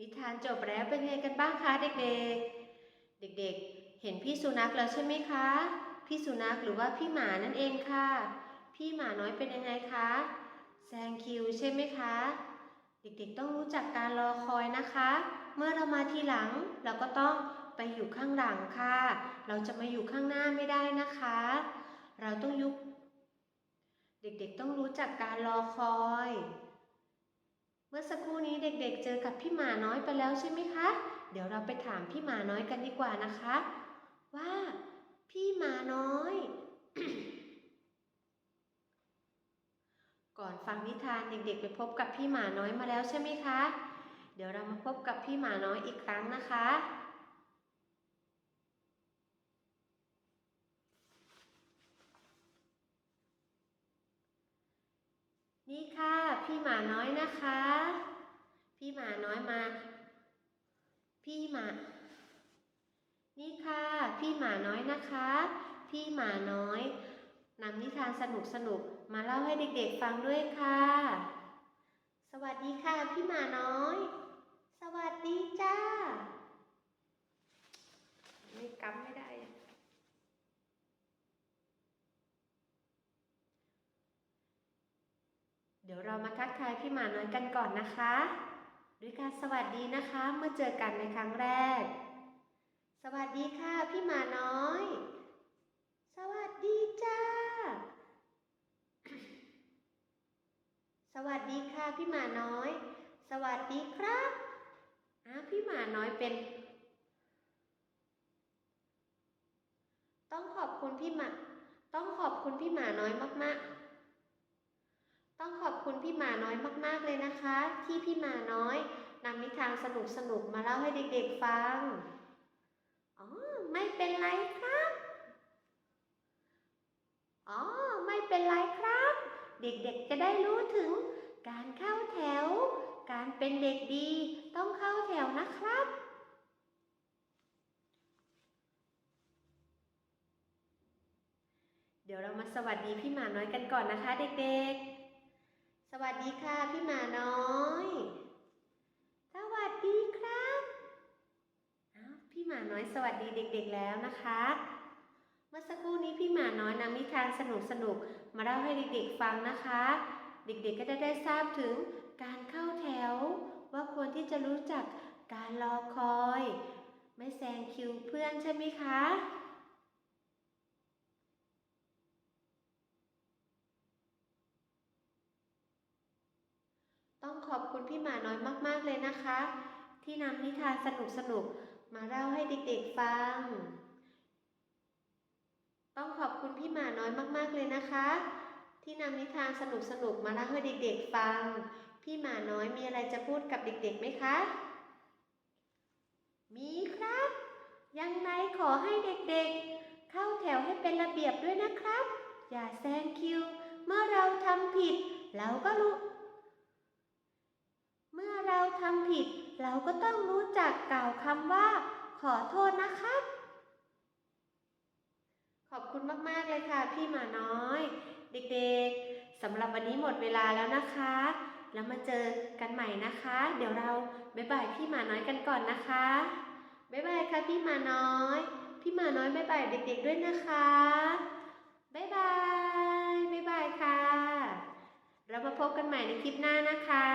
นิทานจบแล้วเป็นไงกันบ้างคะเด็กๆ เด็กๆ เห็นพี่สุนัขแล้วใช่ไหมคะ พี่สุนัขหรือว่าพี่หมานั่นเองค่ะ พี่หมาน้อยเป็นยังไงคะแซงคิวใช่ไหมคะ เด็กๆต้องรู้จักการรอคอยนะคะ เมื่อเรามาทีหลังเราก็ต้องไปอยู่ข้างหลังค่ะ เราจะมาอยู่ข้างหน้าไม่ได้นะคะ เราต้องยุบเด็กๆต้องรู้จักการรอคอย มื่อสักครู่นี้เด็กๆ เจอกับพี่หมาน้อยไปแล้วใช่ไหมคะ เดี๋ยวเราไปถามพี่หมาน้อยกันดีกว่านะคะ ว่า พี่หมาน้อย ก่อนฟังนิทานเด็กๆ ไปพบกับพี่หมาน้อยมาแล้วใช่ไหมคะ เดี๋ยวเรามาพบกับพี่หมาน้อยอีกครั้งนะคะนี่ค่ะ พี่หมาน้อยนะคะ พี่หมาน้อยมา พี่หมา นี่ค่ะ พี่หมาน้อยนะคะ พี่หมาน้อยนำนิทานสนุกสนุกๆมาเล่าให้เด็กๆฟังด้วยค่ะ สวัสดีค่ะ พี่หมาน้อย สวัสดีจ้า ไม่กำไม่ได้อะ เดี๋ยวเรามาทักทายพี่หมาน้อยกันก่อนนะคะ ด้วยการสวัสดีนะคะ เมื่อเจอกันในครั้งแรก สวัสดีค่ะพี่หมาน้อย สวัสดีจ้า สวัสดีค่ะพี่หมาน้อย สวัสดีครับอะพี่หมาน้อยเป็น ต้องขอบคุณพี่หมาต้องขอบคุณพี่หมาน้อยมากๆ ต้องขอบคุณพี่หมาน้อยมากๆเลยนะคะ ที่พี่หมาน้อยนำนิทานสนุกๆมาเล่าให้เด็กๆฟัง อ๋อ ไม่เป็นไรครับ อ๋อ ไม่เป็นไรครับ เด็กๆจะได้รู้ถึงการเข้าแถว การเป็นเด็กดีต้องเข้าแถวนะครับเดี๋ยวเรามาสวัสดีพี่หมาน้อยกันก่อนนะคะเด็กๆ สวัสดีค่ะพี่หมาน้อย สวัสดีครับพี่หมาน้อยสวัสดีเด็กๆแล้วนะคะ เมื่อสักครู่นี้พี่หมาน้อยนำนิทานสนุกๆมาเล่าให้เด็กๆฟังนะคะ เด็กๆก็จะได้ทราบถึงการเข้าแถว ว่าควรที่จะรู้จักการรอคอย ไม่แซงคิวเพื่อนใช่ไหมคะ ต้องขอบคุณพี่หมาน้อยมากๆเลยนะคะ ที่นำนิทานสนุกๆมาเล่าให้เด็กๆฟัง ต้องขอบคุณพี่หมาน้อยมากๆเลยนะคะ ที่นำนิทานสนุกๆมาเล่าให้เด็กๆฟัง พี่หมาน้อยมีอะไรจะพูดกับเด็กๆไหมคะ มีครับ ยังไงขอให้เด็กๆ เข้าแถวให้เป็นระเบียบด้วยนะครับ อย่าแซงคิว เมื่อเราทำผิด เราก็รู้ ทำผิด เราก็ต้องรู้จักกล่าวคำว่า ขอโทษนะครับ ขอบคุณมาก ๆ เลยค่ะ พี่หมาน้อย เด็กๆสำหรับวันนี้หมดเวลาแล้วนะคะ แล้วมาเจอกันใหม่นะคะ เดี๋ยวเราบ๊ายบายพี่หมาน้อยกันก่อนนะคะบ๊ายบายค่ะพี่หมาน้อย พี่หมาน้อยบ๊ายบายเด็ก ๆ ด้วยนะคะบ๊ายบายบ๊ายบายค่ะ เรามาพบกันใหม่ในคลิปหน้านะคะ